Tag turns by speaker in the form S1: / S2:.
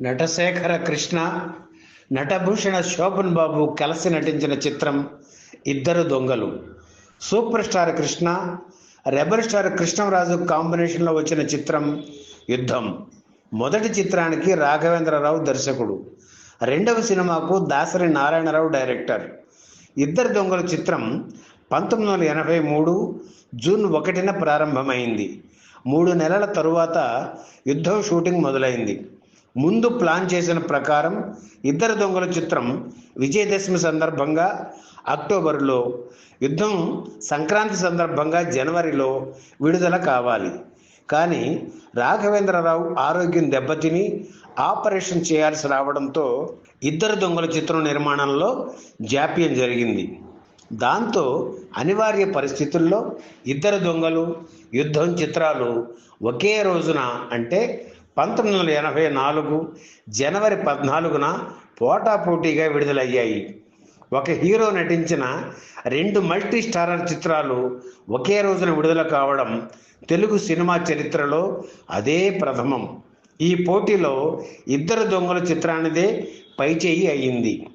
S1: నటశేఖర కృష్ణ నటభూషణ శోభన్ బాబు కలిసి నటించిన చిత్రం Iddaru Dongalu. Super star Krishna rebel star Krishnaraju కాంబినేషన్లో వచ్చిన చిత్రం యుద్ధం. మొదటి చిత్రానికి రాఘవేంద్రరావు దర్శకుడు. రెండవ సినిమాకు దాసరి నారాయణరావు డైరెక్టర్. ఇద్దరు దొంగల చిత్రం పంతొమ్మిది వందల ఎనభై మూడు జూన్ ఒకటిన ప్రారంభమైంది. మూడు నెలల తరువాత యుద్ధం షూటింగ్ మొదలైంది. ముందు ప్లాన్ చేసిన ప్రకారం ఇద్దరు దొంగల చిత్రం విజయదశమి సందర్భంగా అక్టోబర్లో యుద్ధం సంక్రాంతి సందర్భంగా జనవరిలో విడుదల కావాలి. కానీ రాఘవేంద్రరావు ఆరోగ్యం దెబ్బతిని ఆపరేషన్ చేయాల్సి రావడంతో ఇద్దరు దొంగల చిత్రం నిర్మాణంలో జాప్యం జరిగింది. దాంతో అనివార్య పరిస్థితుల్లో ఇద్దరు దొంగలు యుద్ధం చిత్రాలు ఒకే రోజున అంటే పంతొమ్మిది వందల ఎనభై నాలుగు జనవరి పద్నాలుగున పోటాపోటీగా విడుదలయ్యాయి. ఒక హీరో నటించిన రెండు మల్టీ స్టారర్ చిత్రాలు ఒకే రోజున విడుదల కావడం తెలుగు సినిమా చరిత్రలో అదే ప్రథమం. ఈ పోటీలో ఇద్దరు దొంగల చిత్రానిదే పైచేయి అయ్యింది.